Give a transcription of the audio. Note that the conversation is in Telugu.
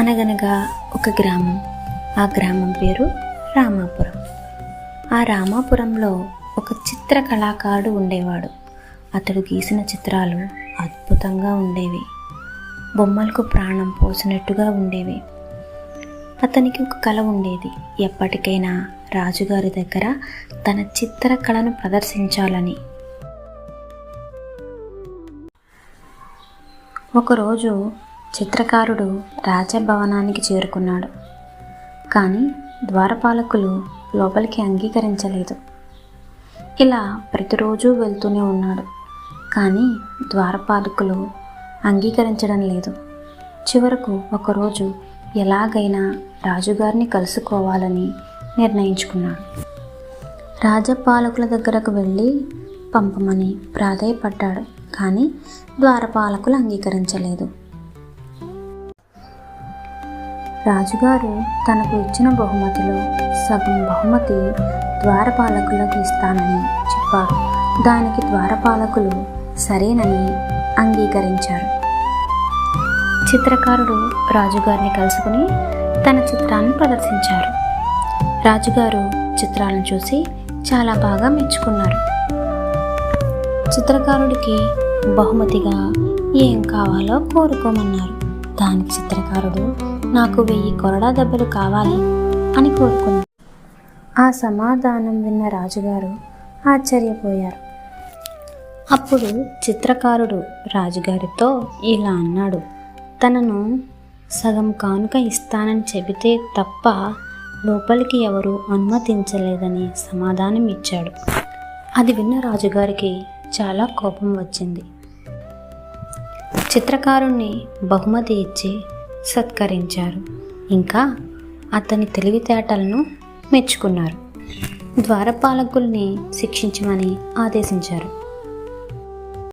అనగనగా ఒక గ్రామం. ఆ గ్రామం పేరు రామాపురం. ఆ రామాపురంలో ఒక చిత్ర కళాకారుడు ఉండేవాడు. అతడు గీసిన చిత్రాలు అద్భుతంగా ఉండేవి. బొమ్మలకు ప్రాణం పోసినట్టుగా ఉండేవి. అతనికి ఒక కళ ఉండేది. ఎప్పటికైనా రాజుగారి దగ్గర తన చిత్రకళను ప్రదర్శించాలని. ఒకరోజు చిత్రకారుడు రాజభవనానికి చేరుకున్నాడు. కానీ ద్వారపాలకులు లోపలికి అంగీకరించలేదు. ఇలా ప్రతిరోజు వెళ్తూనే ఉన్నాడు. కానీ ద్వారపాలకులు అంగీకరించడం లేదు. చివరకు ఒకరోజు ఎలాగైనా రాజుగారిని కలుసుకోవాలని నిర్ణయించుకున్నాడు. రాజపాలకుల దగ్గరకు వెళ్ళి పంపమని ప్రాధేయపడ్డాడు. కానీ ద్వారపాలకులు అంగీకరించలేదు. రాజుగారు తనకు ఇచ్చిన బహుమతిలో సగం బహుమతి ద్వారపాలకులకు ఇస్తానని చెప్పారు. దానికి ద్వారపాలకులు సరేనని అంగీకరించారు. చిత్రకారుడు రాజుగారిని కలుసుకుని తన చిత్రాన్ని ప్రదర్శించారు. రాజుగారు చిత్రాలను చూసి చాలా బాగా మెచ్చుకున్నారు. చిత్రకారుడికి బహుమతిగా ఏం కావాలో కోరుకోమన్నారు. దానికి చిత్రకారుడు నాకు వెయ్యి కొరడా దెబ్బలు కావాలి అని కోరుకుంది. ఆ సమాధానం విన్న రాజుగారు ఆశ్చర్యపోయారు. అప్పుడు చిత్రకారుడు రాజుగారితో ఇలా అన్నాడు తనను సగం కానుక ఇస్తానని చెబితే తప్ప లోపలికి ఎవరు అనుమతించలేదని సమాధానం ఇచ్చాడు. అది విన్న రాజుగారికి చాలా కోపం వచ్చింది. చిత్రకారుణ్ణి బహుమతి ఇచ్చి సత్కరించారు. ఇంకా అతని తెలివితేటలను మెచ్చుకున్నారు. ద్వారపాలకుల్ని శిక్షించమని ఆదేశించారు.